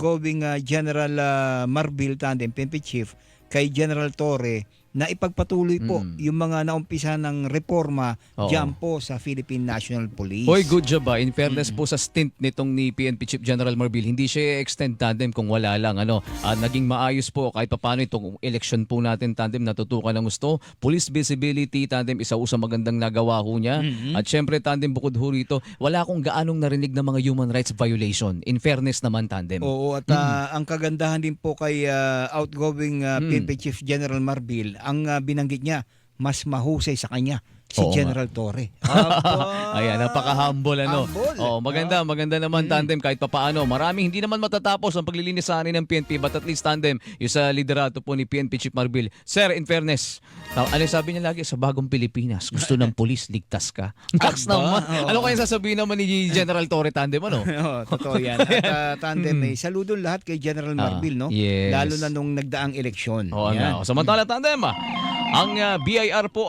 outgoing ah, General ah, Marbil Tandem, PNP Chief, kay General Torre, na ipagpatuloy po Mm. yung mga naumpisa ng reforma Oo. dyan po sa Philippine National Police. Hoy, good job ba? In fairness Mm. po sa stint nitong ni PNP Chief General Marbil, hindi siya extend tandem kung wala lang. Ano, Ah, naging maayos po kahit papaano itong election po natin tandem natutukan ng gusto. Police visibility tandem isa sa magandang nagawa ho niya. Mhm. At syempre tandem bukod ho rito, wala akong gaanong narinig ng mga human rights violation. In fairness naman tandem. Oo, at ah, ang kagandahan din po kay ah, outgoing ah, Mm. PNP Chief General Marbil, ang ah, binanggit niya, mas mahusay sa kanya si Oo. General Torre. Ayan, napaka-humble ano. Humble. Oh, maganda, maganda naman Mm. tandem kahit papaano. Marami hindi naman matatapos ang paglilinis sa anin ng PNP but at least tandem yung sa liderato po ni PNP Chief Marbil. Sir, in fairness, ta- ano yung sabi niya lagi sa bagong Pilipinas, gusto ng pulis ligtas ka. Aba, naman. oo. Ano kaya sasabihin naman ni General Torre tandem ano? Oo, totoo yan. At ah, tandem, eh, saludo lahat kay General Marbil, no? Hmm. yes. Lalo na nung nagdaang eleksyon. Oo Yan. nga. Samantala tandem, ah, ang ah, BIR po